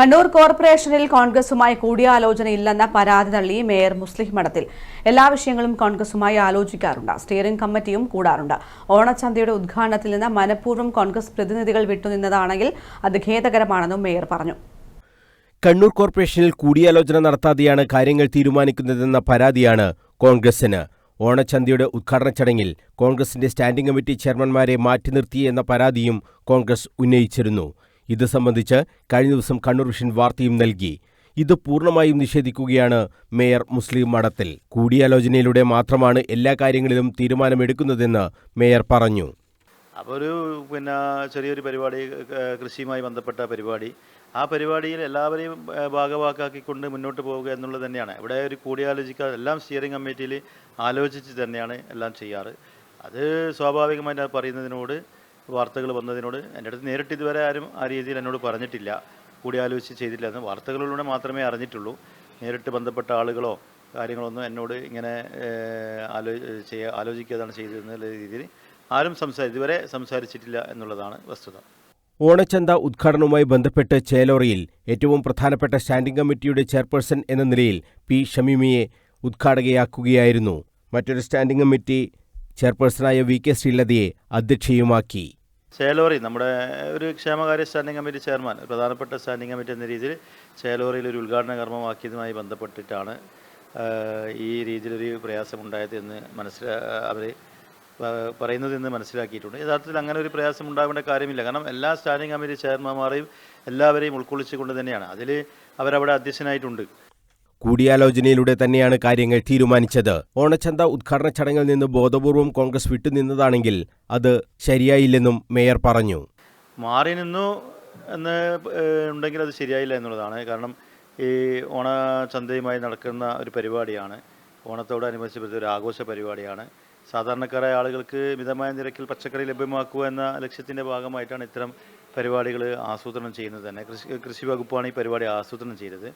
കണ്ണൂർ കോർപ്പറേഷനിൽ കോൺഗ്രസുമായി കൂടിയാലോചനയില്ലെന്ന പരാതി തള്ളി മേയർ മുസ്ലിം മഠത്തിൽ. എല്ലാ വിഷയങ്ങളും കോൺഗ്രസുമായി ആലോചിക്കാറുണ്ട്. സ്റ്റിയറിംഗ് കമ്മിറ്റിയും കൂടാറുണ്ട്. ഓണച്ചന്തയുടെ ഉദ്ഘാടനത്തിൽ നിന്ന് മനഃപൂർവം കോൺഗ്രസ് പ്രതിനിധികൾ വിട്ടുനിന്നതാണെങ്കിൽ അത് ഖേദകരമാണെന്നും മേയർ പറഞ്ഞു. കണ്ണൂർ കോർപ്പറേഷനിൽ കൂടിയാലോചന നടത്താതെയാണ് കാര്യങ്ങൾ തീരുമാനിക്കുന്നതെന്ന പരാതിയാണ് കോൺഗ്രസിന്. ഓണച്ചന്തയുടെ ഉദ്ഘാടന ചടങ്ങിൽ കോൺഗ്രസിന്റെ സ്റ്റാൻഡിംഗ് കമ്മിറ്റി ചെയർമാൻമാരെ മാറ്റി നിർത്തിയെന്ന പരാതിയും കോൺഗ്രസ് ഉന്നയിച്ചിരുന്നു. ഇത് സംബന്ധിച്ച് കഴിഞ്ഞ ദിവസം കണ്ണൂർ വിഷൻ വാർത്തയും നൽകി. ഇത് പൂർണമായും നിഷേധിക്കുകയാണ് മേയർ മുസ്ലിം മഠത്തിൽ. കൂടിയാലോചനയിലൂടെ മാത്രമാണ് എല്ലാ കാര്യങ്ങളിലും തീരുമാനമെടുക്കുന്നതെന്ന് മേയർ പറഞ്ഞു. അപ്പോൾ ഒരു പിന്നെ ചെറിയൊരു പരിപാടി കൃഷിയുമായി ബന്ധപ്പെട്ട പരിപാടി. ആ പരിപാടിയിൽ എല്ലാവരെയും ഭാഗവാക്കാക്കിക്കൊണ്ട് മുന്നോട്ട് പോവുക എന്നുള്ളത് തന്നെയാണ്. ഇവിടെ ഒരു കൂടിയാലോചിക്കാതെ എല്ലാം സ്റ്റിയറിംഗ് കമ്മിറ്റിയിൽ ആലോചിച്ച് തന്നെയാണ് എല്ലാം ചെയ്യാറ്. അത് സ്വാഭാവികമായിട്ട് പറയുന്നതിനോട് വാർത്തകൾ വന്നതിനോട് എന്റെ അടുത്ത് നേരിട്ട് ഇതുവരെ ആരും ആ രീതിയിൽ എന്നോട് പറഞ്ഞിട്ടില്ല. കൂടിയാലോചിച്ച് ചെയ്തില്ല എന്ന് വാർത്തകളിലൂടെ മാത്രമേ അറിഞ്ഞിട്ടുള്ളൂ. നേരിട്ട് ബന്ധപ്പെട്ട ആളുകളോ കാര്യങ്ങളൊന്നും എന്നോട് ഇങ്ങനെ ആലോ ചെയ്യ ആലോചിക്കാതാണ് ചെയ്തിരുന്നുള്ള രീതിയിൽ ആരും സംസാരി ഇതുവരെ സംസാരിച്ചിട്ടില്ല എന്നുള്ളതാണ് വസ്തുത. ഓണച്ചന്ത ഉദ്ഘാടനവുമായി ബന്ധപ്പെട്ട് ചേലോറയിൽ ഏറ്റവും പ്രധാനപ്പെട്ട സ്റ്റാൻഡിംഗ് കമ്മിറ്റിയുടെ ചെയർപേഴ്സൺ എന്ന നിലയിൽ പി. ഷമീമിയെ ഉദ്ഘാടകയാക്കുകയായിരുന്നു. മറ്റൊരു സ്റ്റാൻഡിംഗ് കമ്മിറ്റി ചെയർപേഴ്സണായ വി. കെ. ശ്രീലതയെ അധ്യക്ഷയുമാക്കി. ചേലോറി നമ്മുടെ ഒരു ക്ഷേമകാര്യ സ്റ്റാൻഡിംഗ് കമ്മിറ്റി ചെയർമാൻ പ്രധാനപ്പെട്ട സ്റ്റാൻഡിംഗ് കമ്മിറ്റി എന്ന രീതിയിൽ ചേലോറിയിൽ ഒരു ഉദ്ഘാടന കർമ്മമാക്കിയതുമായി ബന്ധപ്പെട്ടിട്ടാണ് ഈ രീതിയിലൊരു പ്രയാസമുണ്ടായത് എന്ന് മനസ്സിലാ അവർ പറയുന്നത് എന്ന് മനസ്സിലാക്കിയിട്ടുണ്ട്. യഥാർത്ഥത്തിൽ അങ്ങനെ ഒരു പ്രയാസം ഉണ്ടാവേണ്ട കാര്യമില്ല. കാരണം എല്ലാ സ്റ്റാൻഡിംഗ് കമ്മിറ്റി ചെയർമാന്മാരെയും എല്ലാവരെയും ഉൾക്കൊള്ളിച്ചുകൊണ്ട് തന്നെയാണ്. അതിൽ അവരവിടെ അധ്യക്ഷനായിട്ടുണ്ട്. കൂടിയാലോചനയിലൂടെ തന്നെയാണ് കാര്യങ്ങൾ തീരുമാനിച്ചത്. ഓണച്ചന്ത ഉദ്ഘാടന ചടങ്ങിൽ നിന്ന് ബോധപൂർവം കോൺഗ്രസ് വിട്ടുനിന്നതാണെങ്കിൽ അത് ശരിയായില്ലെന്നും മേയർ പറഞ്ഞു. മാറി നിന്നു എന്ന് ഉണ്ടെങ്കിൽ അത് ശരിയായില്ല എന്നുള്ളതാണ്. കാരണം ഈ ഓണച്ചന്തയുമായി നടക്കുന്ന ഒരു പരിപാടിയാണ്. ഓണത്തോടനുബന്ധിച്ച് ഒരു ആഘോഷ പരിപാടിയാണ്. സാധാരണക്കാരായ ആളുകൾക്ക് മിതമായ നിരക്കിൽ പച്ചക്കറി ലഭ്യമാക്കുക എന്ന ലക്ഷ്യത്തിന്റെ ഭാഗമായിട്ടാണ് ഇത്തരം പരിപാടികൾ ആസൂത്രണം ചെയ്യുന്നത് തന്നെ. കൃഷി കൃഷി വകുപ്പാണ് ഈ പരിപാടി ആസൂത്രണം ചെയ്തത്.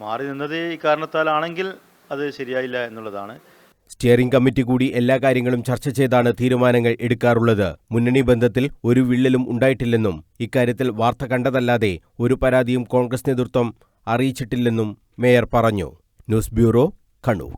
മാറി നിന്നത് ഈ കാരണത്താലാണെങ്കിൽ അത് ശരിയായില്ല എന്നുള്ളതാണ്. സ്റ്റിയറിംഗ് കമ്മിറ്റി കൂടി എല്ലാ കാര്യങ്ങളും ചർച്ച ചെയ്താണ് തീരുമാനങ്ങൾ എടുക്കാറുള്ളത്. മുന്നണി ബന്ധത്തിൽ ഒരു വിള്ളലും ഉണ്ടായിട്ടില്ലെന്നും ഇക്കാര്യത്തിൽ വാർത്ത കണ്ടതല്ലാതെ ഒരു പരാതിയും കോൺഗ്രസ് നേതൃത്വം അറിയിച്ചിട്ടില്ലെന്നും മേയർ പറഞ്ഞു. News bureau Kannur.